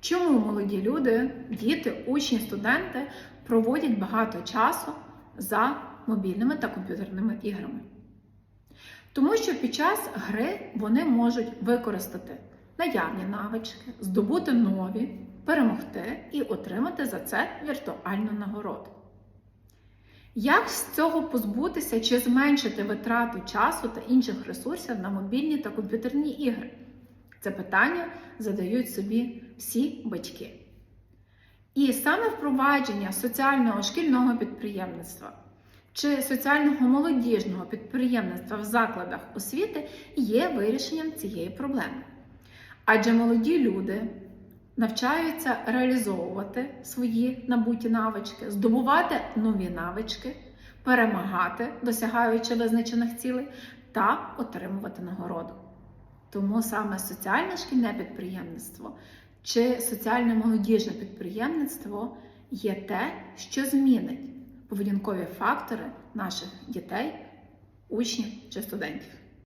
Чому молоді люди, діти, учні, студенти проводять багато часу за мобільними та комп'ютерними іграми? Тому що під час гри вони можуть використати наявні навички, здобути нові, перемогти і отримати за це віртуальну нагороду. Як з цього позбутися чи зменшити витрату часу та інших ресурсів на мобільні та комп'ютерні ігри? Це питання задають собі всі батьки. І саме впровадження соціального шкільного підприємництва чи соціального молодіжного підприємництва в закладах освіти є вирішенням цієї проблеми. Адже молоді люди навчаються реалізовувати свої набуті навички, здобувати нові навички, перемагати, досягаючи визначених цілей, та отримувати нагороду. Тому саме соціальне шкільне підприємництво чи соціальне молодіжне підприємництво є те, що змінить поведінкові фактори наших дітей, учнів чи студентів.